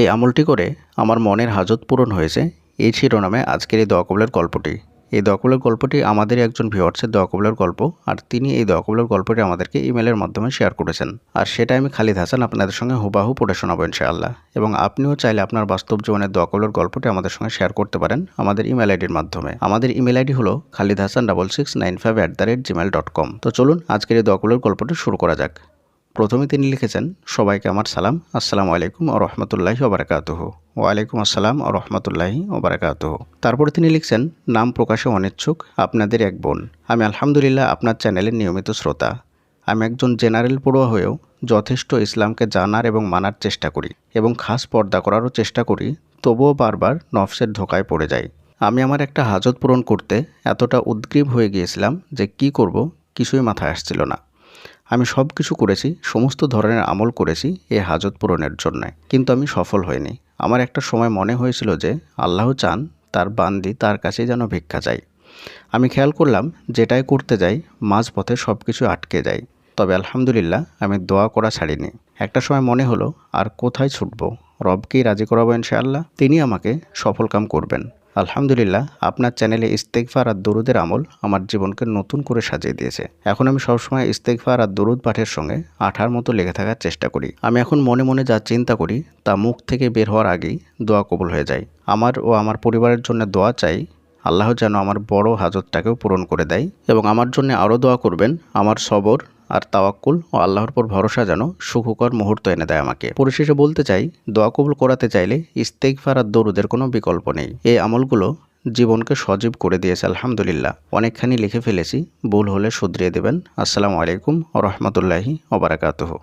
এই আমলটি করে আমার মনের হাজত পূরণ হয়েছে। এই শিরোনামে আজকের এই দোয়া কবলের গল্পটি। এই দোয়া কবলের গল্পটি আমাদের একজন ভিওয়ার্সের দোয়া কবলের গল্প আর তিনি এই দোয়া কবলের গল্পটি আমাদেরকে ইমেলের মাধ্যমে শেয়ার করেছেন। আর সেটা আমি খালিদ হাসান আপনাদের সঙ্গে হুবাহু পড়ে শোনাবো ইনশাআল্লাহ। এবং আপনিও চাইলে আপনার বাস্তব জীবনের দোয়া কবলের গল্পটি আমাদের সঙ্গে শেয়ার করতে পারেন আমাদের ইমেল আইডির মাধ্যমে। আমাদের ইমেল আইডি হলো Khalid Hasan double six nine five at the rate Gmail dot com তো চলুন আজকের এই দোয়া কবলের গল্পটি শুরু করা যাক। প্রথমে তিনি লিখেছেন, সবাইকে আমার সালাম। আসসালামু আলাইকুম ও রহমতুল্লাহি ওবরাকাতুহ ওয়ালাইকুম আসসালাম ও রহমতুল্লাহি ওবরাকাতুহ তারপরে তিনি লিখছেন, নাম প্রকাশে অনিচ্ছুক, আপনাদের এক বোন। আমি আলহামদুলিল্লাহ আপনার চ্যানেলের নিয়মিত শ্রোতা। আমি একজন জেনারেল পড়ুয়া হয়েও যথেষ্ট ইসলামকে জানার এবং মানার চেষ্টা করি এবং খাস পর্দা করারও চেষ্টা করি, তবুও বারবার নফসের ধোকায় পড়ে যাই। আমি আমার একটা হাজত পূরণ করতে এতটা উদ্গ্রীব হয়ে গিয়েছিলাম যে কি করব কিছুই মাথায় আসছিল না। আমি সব কিছু করেছি, সমস্ত ধরনের আমল করেছি এই হাজত পূরণের জন্য। কিন্তু আমি সফল হইনি। আমার একটা সময় মনে হয়েছিল যে আল্লাহ চান তার বান্দি তার কাছে যেন ভিক্ষা চাই আমি খেয়াল করলাম, যেটাই করতে যাই, মাঝপথে সব কিছু আটকে যায়। তবে আলহামদুলিল্লাহ, আমি দোয়া করা ছাড়িনি। একটা সময় মনে হলো, আর কোথায় ছুটব? রবকেই রাজি করাবো ইনশাআল্লাহ? তিনি আমাকে সফল কাম করবেন। আলহামদুলিল্লাহ, আপনার চ্যানেলে ইস্তেকফার আর দরুদের আমল আমার জীবনকে নতুন করে সাজিয়ে দিয়েছে। এখন আমি সবসময় ইস্তেকফার আর দরুদ পাঠের সঙ্গে আঠার মতো লেগে থাকার চেষ্টা করি। আমি এখন মনে মনে যা চিন্তা করি তা মুখ থেকে বের হওয়ার আগেই দোয়া কবুল হয়ে যায়। আমার ও আমার পরিবারের জন্য দোয়া চাই, আল্লাহ যেন আমার বড় হাজতটাকেও পূরণ করে দেয় এবং আমার জন্য আরও দোয়া করবেন, আমার সবর আর তাওয়াক্কুল ও আল্লাহর পর ভরসা যেন সুখকর মুহূর্ত এনে দেয় আমাকে। পরিশেষে বলতে চাই, দোয়া কবুল করাতে চাইলে ইস্তেকফার আর দরুদের কোনো বিকল্প নেই। এই আমলগুলো জীবনকে সজীব করে দিয়েছে, আলহামদুলিল্লাহ। অনেকখানি লিখে ফেলেছি, ভুল হলে শুধরিয়ে দেবেন। আসসালামু আলাইকুম ও রহমতুল্লাহি ওবরাকাতুহ